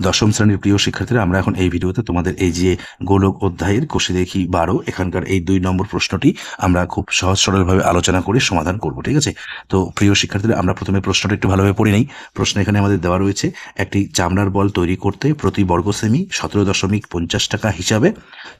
দশম শ্রেণির প্রিয় শিক্ষার্থীরা, আমরা এখন এই ভিডিওতে তোমাদের এই যে গোলক অধ্যায়ের কোষে দেখি বারো, এখানকার এই দুই নম্বর প্রশ্নটি আমরা খুব সহজ সরলভাবে আলোচনা করে সমাধান করব, ঠিক আছে? তো প্রিয় শিক্ষার্থীরা, আমরা প্রথমে প্রশ্নটা একটু ভালোভাবে পড়ি নেই। প্রশ্ন এখানে আমাদের দেওয়া রয়েছে, একটি চামড়ার বল তৈরি করতে প্রতি বর্গ সেমি সতেরো দশমিক পঞ্চাশ টাকা হিসাবে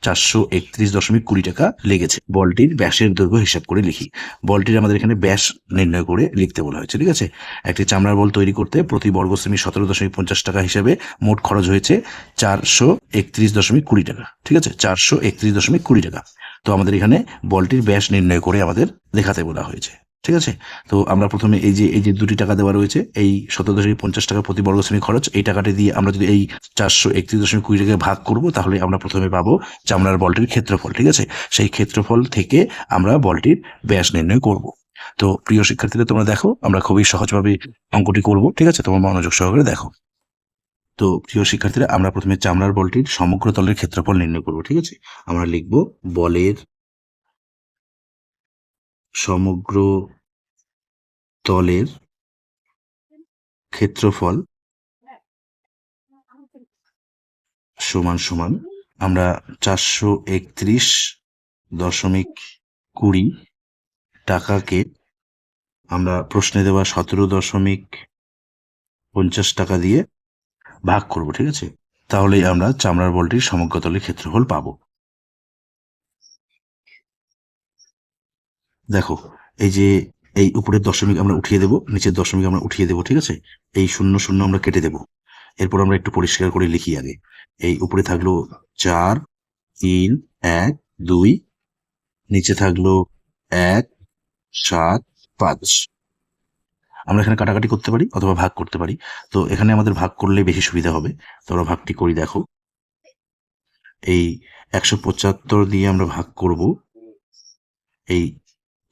চারশো একত্রিশ দশমিক কুড়ি টাকা লেগেছে। বলটির ব্যাসের দৈর্ঘ্য হিসাব করে লিখি। বলটির আমাদের এখানে ব্যাস নির্ণয় করে লিখতে বলা হয়েছে, ঠিক আছে? একটি চামড়ার বল তৈরি করতে প্রতি বর্গ সেমি সতেরো দশমিক পঞ্চাশ টাকা হিসাবে মোট খরচ হয়েছে চারশো একত্রিশ দশমিক কুড়ি টাকা, ঠিক আছে? চারশো একত্রিশ দশমিক কুড়ি টাকা। তো আমাদের এখানে বলটির ব্যাস নির্ণয় করে আমাদের দেখাতে বলা হয়েছে। ঠিক আছে? তো আমরা প্রথমে এই যে এই যে দুটি টাকা দেওয়া রয়েছে, এই সতেরো দশমিক পঞ্চাশ টাকা প্রতি বর্গ সেমি খরচ, এই টাকাটি দিয়ে আমরা যদি এই চারশো একত্রিশ দশমিক কুড়ি টাকা ভাগ করব, তাহলে আমরা প্রথমে পাবো চামড়ার বলটির ক্ষেত্রফল, ঠিক আছে? সেই ক্ষেত্রফল থেকে আমরা বলটির ব্যাস নির্ণয় করব। তো প্রিয় শিক্ষার্থীরা, তোমরা দেখো, আমরা খুবই সহজভাবে অঙ্কটি করব, ঠিক আছে? তোমার মনোযোগ সহকারে দেখো। তো প্রিয় শিক্ষার্থীরা, আমরা প্রথমে চামড়ার বলটির সমগ্র তলের ক্ষেত্রফল নির্ণয় করব, ঠিক আছে? আমরা লিখব বলের সমগ্র তলের ক্ষেত্রফল সমান সমান, আমরা চারশো একত্রিশ দশমিক কুড়ি টাকাকে আমরা প্রশ্নে দেওয়া সতেরো দশমিক পঞ্চাশ টাকা দিয়ে ভাগ করব, ঠিক আছে? তাহলেই আমরা চামড়ার বলটির সমগ্র তলের ক্ষেত্রফল পাবো। দেখো, এই যে এই উপরের দশমিক আমরা উঠিয়ে দেব, নিচের দশমিক আমরা উঠিয়ে দেব, ঠিক আছে? এই শূন্য শূন্য আমরা কেটে দেব। এরপর আমরা একটু পরিষ্কার করে লিখি আগে। এই উপরে থাকল চার, তিন, এক, দুই, নিচে থাকল এক, সাত, পাঁচ। আমরা এখানে কাটাকাটি করতে পারি অথবা ভাগ করতে পারি। তো এখানে আমাদের ভাগ করলে বেশি সুবিধা হবে। তো আমরা ভাগটি করি, দেখো। এই একশো পঁচাত্তর দিয়ে আমরা ভাগ করব। এই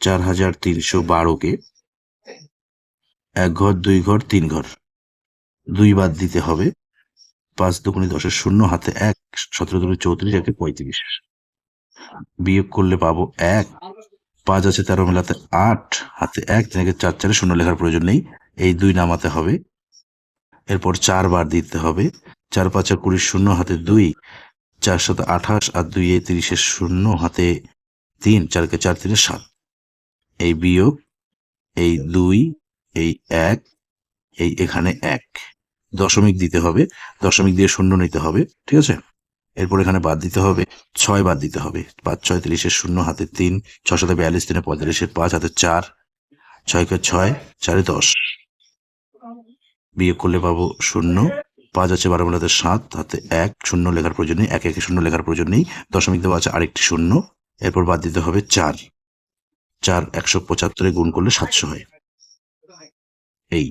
চার হাজার তিনশো বারোকে এক ঘর, দুই ঘর, তিন ঘর। দুই বাদ দিতে হবে। পাঁচ দুগুণে দশের শূন্য, হাতে এক, সতেরো দুগুণে চৌত্রিশ, একে পঁয়ত্রিশ। বিয়োগ করলে পাবো এক। পাঁচ আছে তেরো, মেলাতে আট, হাতে এক তিনকে চার, চারে শূন্য লেখার প্রয়োজন নেই। এই দুই নামাতে হবে। এরপর চার বার দিতে হবে। চার পাঁচা কুড়ি শূন্য, হাতে দুই। চার শত আঠাশ আর দুই এ তিরিশের শূন্য, হাতে তিন। চারকে চার, তিনে সাত। এই বিয়োগ এই দুই এই এক এই এখানে এক। দশমিক দিতে হবে দশমিক দিয়ে শূন্য নিতে হবে ঠিক আছে? এরপর এখানে বাদ দিতে হবে ছয় বাদ দিতে হবে। পাঁচ ছয় তিরিশের শূন্য হাতে তিন ছয় সাথে বিয়াল্লিশ তিনে পঁয়তাল্লিশের পাঁচ হাতে চার ছয়কে ছয় চারে দশ। বিয়োগ করলে পাবো শূন্য পাঁচ আছে বারো বেলাতে সাত হাতে এক শূন্য লেখার প্রয়োজন নেই এক একে শূন্য লেখার প্রয়োজন নেই দশমিক দেওয়া আছে আরেকটি শূন্য এরপর বাদ দিতে হবে চার। চার একশো পঁচাত্তরে গুণ করলে সাতশো হয়। এই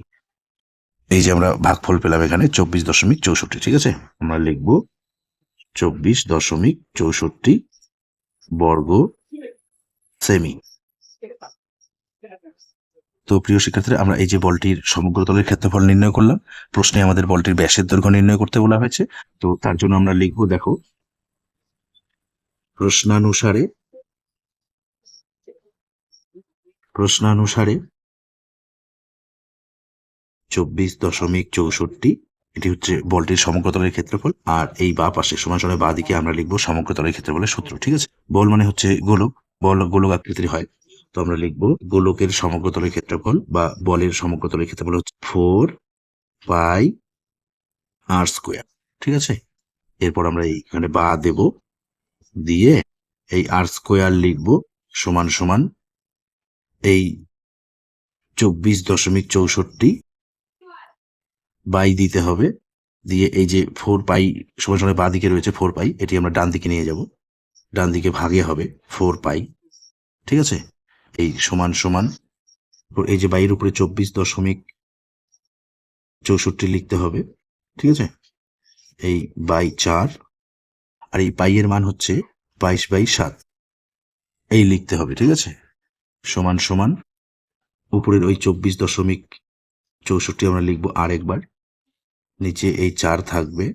এই যে আমরা ভাগফল পেলাম এখানে চব্বিশ দশমিক চৌষট্টি, ঠিক আছে? আমরা লিখব চব্বিশ দশমিক চৌষট্টি বর্গ সেমি। তো প্রিয় শিক্ষার্থীরা, আমরা এই যে বলটির সমগ্র তলের ক্ষেত্রফল নির্ণয় করলাম, প্রশ্নে আমাদের বলটির ব্যাসের দৈর্ঘ্য নির্ণয় করতে বলা হয়েছে। তো তার জন্য আমরা লিখব, দেখো, প্রশ্নানুসারে প্রশ্নানুসারে চব্বিশ দশমিক চৌষট্টি, এটি হচ্ছে বলটির সমগ্রতলের ক্ষেত্রফল, আর এই বা পাশে সমান সমান বা দিকে আমরা লিখব সমগ্রতলের ক্ষেত্রফলের সূত্র, ঠিক আছে? বল মানে হচ্ছে গোলক, বল গোলক আকৃতির হয়। তো আমরা লিখব গোলকের সমগ্রতলের ক্ষেত্রফল বা বলের সমগ্রতলের ক্ষেত্রফল হচ্ছে ফোর পাই আর স্কোয়ার, ঠিক আছে? এরপর আমরা এইখানে বা দেব, দিয়ে এই আর স্কোয়ার লিখব সমান সমান এই চব্বিশ দশমিক চৌষট্টি বাই দিতে হবে। দিয়ে এই যে ফোর পাই সময় সমান বাঁ দিকে রয়েছে ফোর পাই, এটি আমরা ডান দিকে নিয়ে যাব। ডান দিকে ভাগে হবে ফোর পাই। ঠিক আছে? এই সমান সমান, এই যে বাইয়ের উপরে চব্বিশ দশমিক চৌষট্টি লিখতে হবে। ঠিক আছে? এই বাই চার, আর এই পাইয়ের মান হচ্ছে বাইশ বাই সাত। এই লিখতে হবে, ঠিক আছে? সমান সমান। উপরের ওই চব্বিশ দশমিক চৌষট্টি আমরা লিখব আরেকবার। নিচে এই চার থাকবে।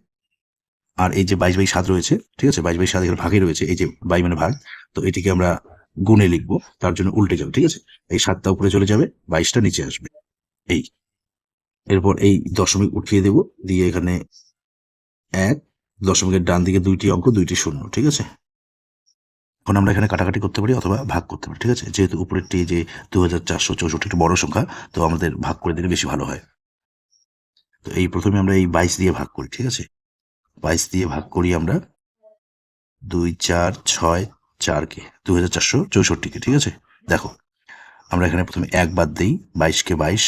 আর এই যে বাইশ বাই সাত রয়েছে, ঠিক আছে? বাইশ বাই সাত এখানে ভাগে রয়েছে, এই যে বাই মানে ভাগ। তো এটিকে আমরা গুণে লিখব, তার জন্য উল্টে যাবে, ঠিক আছে? এই সাতটা উপরে চলে যাবে, বাইশটা নিচে আসবে। এই। এরপর এই দশমিক উঠিয়ে দেব, দিয়ে এখানে এক দশমিকের ডান দিকে দুইটি অঙ্ক, দুইটি শূন্য, ঠিক আছে? এখন আমরা এখানে কাটাকাটি করতে পারি অথবা ভাগ করতে পারি, ঠিক আছে? যেহেতু উপরেরটি যে দু হাজার চারশো চৌষট্টি একটা বড় সংখ্যা, তো আমাদের ভাগ করে দিলে বেশি ভালো হয়। তো এই প্রথমে আমরা এই বাইশ দিয়ে ভাগ করি, ঠিক আছে? বাইশ দিয়ে ভাগ করি আমরা দুই চার ছয় চারকে দু হাজার চারশো চৌষট্টিকে, ঠিক আছে? দেখো, আমরা এখানে প্রথমে এক বাদ দিই, বাইশকে বাইশ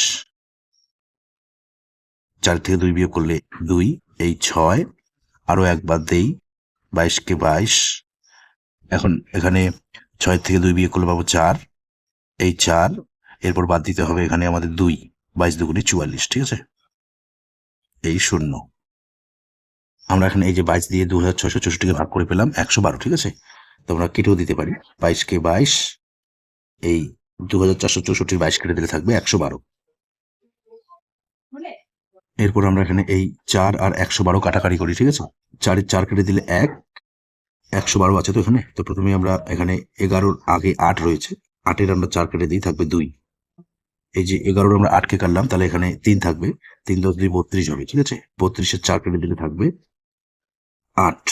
চার থেকে দুই বিয়োগ করলে দুই, এই ছয়, আরও এক বাদ দেই, বাইশকে বাইশ এখন এখানে ছয় থেকে দুই বিয়ে করলে পাবো চার। এই চার, এরপর বাদ দিতে হবে এখানে আমাদের দুই, বাইশ দুগুণে চুয়াল্লিশ, ঠিক আছে? এই শূন্য। আমরা এখানে এই যে বাইশ দিয়ে দু হাজার ছয়শো চৌষট্টিকে ভাগ করে পেলাম একশো বারো, ঠিক আছে? তো আমরা কেটেও দিতে পারি। বাইশকে বাইশ, এই দু হাজার চারশো চৌষট্টির বাইশ কেটে দিলে থাকবে একশো বারো। এরপর আমরা এখানে এই চার আর একশো বারো কাটাকাটি করি, ঠিক আছে? চারের চার কেটে দিলে এক একশো বারো আছে তো এখানে? তো প্রথমে আমরা এখানে এগারোর আগে আট রয়েছে। আটের আমরা চার কেটে দিই, থাকবে দুই। এই যে এগারোর আমরা আটকে কাটলাম, তাহলে এখানে তিন থাকবে। তিন দশ দুই বত্রিশ হবে, ঠিক আছে? বত্রিশের চার কেটে দিলে থাকবে আট,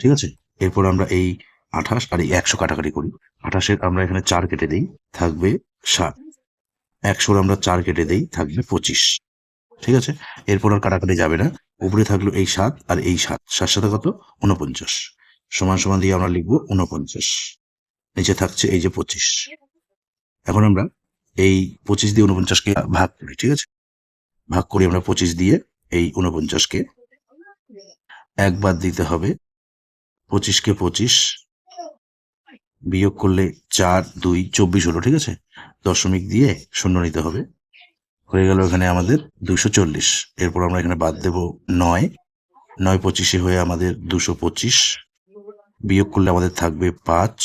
ঠিক আছে? এরপর আমরা এই আঠাশ আর এই একশো কাটাকাটি করি। আঠাশের আমরা এখানে চার কেটে দিই, থাকবে সাত। একশোর আমরা চার কেটে দিই, থাকবে পঁচিশ, ঠিক আছে? এরপর আর কাটাকাটি যাবে না। উপরে থাকল এই সাত আর এই সাত। সাত সাথে কত? উনপঞ্চাশ সমান সমান দিয়ে আমরা লিখব উনপঞ্চাশ নিচে থাকছে এই যে পঁচিশ। এখন আমরা এই পঁচিশ দিয়ে উনপঞ্চাশকে ভাগ করি, ঠিক আছে? ভাগ করি আমরা পঁচিশ দিয়ে এই উনপঞ্চাশকে একবার দিতে হবে। পঁচিশকে পঁচিশ বিয়োগ করলে চার, দুই, চব্বিশ হলো, ঠিক আছে? দশমিক দিয়ে শূন্য নিতে হবে। হয়ে গেল এখানে আমাদের দুশো চল্লিশ। এরপর আমরা এখানে বাদ দেব নয়। নয় পঁচিশে হয়ে আমাদের দুশো পঁচিশ। বিয়োগ করলে আমাদের থাকবে পাঁচ,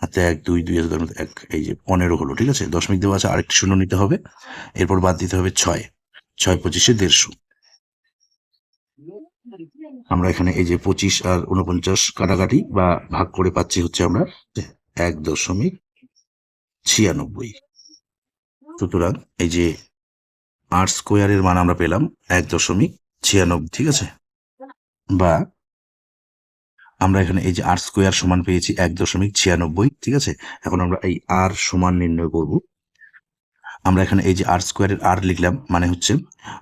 হাতে এক, দুই দুই হাজার এক, এই যে পনেরো হলো, ঠিক আছে? দশমিক দেওয়া আছে, আরেকটি শূন্য নিতে হবে। এরপর বাদ দিতে হবে ছয়। ছয় পঁচিশে দেড়শো। আমরা এখানে এই যে পঁচিশ আর উনপঞ্চাশ কাটাকাটি বা ভাগ করে পাচ্ছি হচ্ছে আমরা এক দশমিক ছিয়ানব্বই। সুতরাং এই যে আট স্কোয়ারের মান আমরা পেলাম এক দশমিক ছিয়ানব্বই, ঠিক আছে? বা আমরা এখানে এই যে আর স্কোয়ার সমান পেয়েছি এক দশমিক ছিয়ানব্বই, ঠিক আছে? এখন আমরা এই আর সমান নির্ণয় করব। আমরা এখানে এই যে আর স্কোয়ারের আর লিখলাম মানে হচ্ছে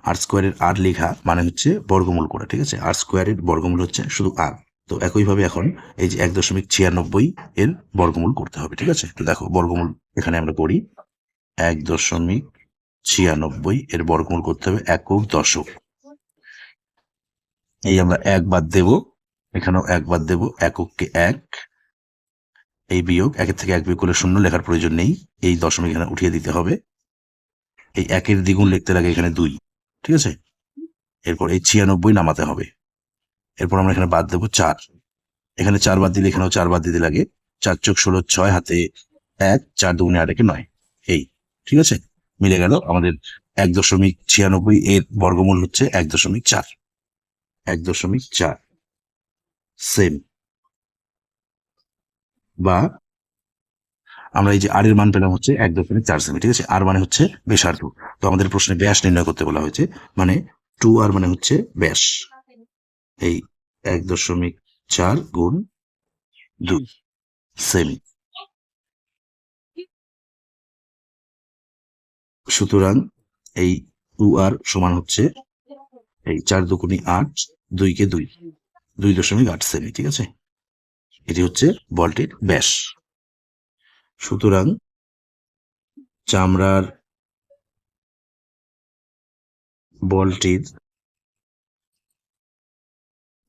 আর স্কোয়ারের আর লেখা মানে হচ্ছে বর্গমূল করা, ঠিক আছে? আর স্কোয়ারের বর্গমূল হচ্ছে শুধু আর তো একইভাবে এখন এই যে এক দশমিক ছিয়ানব্বই এর বর্গমূল করতে হবে, ঠিক আছে? তো দেখো, বর্গমূল এখানে আমরা করি এক দশমিক ছিয়ানব্বই এর বর্গমূল করতে হবে একক দশক। এই আমরা এক বাদ দেব। এখানেও এক বাদ দেব, একককে এক। এই বিয়োগ একের থেকে এক বিয়োগ করলে শূন্য লেখার প্রয়োজন নেই। এই দশমিক এখানে উঠিয়ে দিতে হবে। এই একের দ্বিগুণ লিখতে লাগে এখানে দুই, ঠিক আছে? এরপর এই ছিয়ানব্বই নামাতে হবে। এরপর আমরা এখানে বাদ দেবো চার। এখানে চার বাদ দিলে এখানেও চার বাদ দিতে লাগে। চার চোখ ষোলো, ছয় হাতে এক, চার দুগুণে আট একে নয়। এই, ঠিক আছে? মিলে গেল আমাদের এক দশমিক ছিয়ানব্বই এর বর্গমূল হচ্ছে এক দশমিক চার। এক দশমিক চার। সেম বা আমরা এই যে আর এর মান পেলাম হচ্ছে এক দশমিক চার সেমি, ঠিক আছে? আর মানে হচ্ছে ব্যাসার্ধ। তো আমাদের প্রশ্নে ব্যাস নির্ণয় করতে বলা হয়েছে মানে টু আর মানে হচ্ছে ব্যাস। এই এক দশমিক চার গুণ দুই সেমি। সুতরাং এই টু আর সমান হচ্ছে এই চার দুগুণি আট, দুইকে দুই। দুই দশমিক আট সেমি, ঠিক আছে? এটি হচ্ছে বলটির ব্যাস। সুতরাং চামড়ার বলটির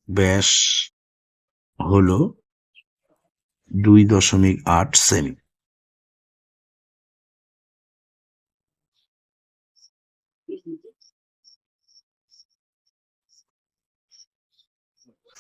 ব্যাস হলো দুই দশমিক আট সেমি।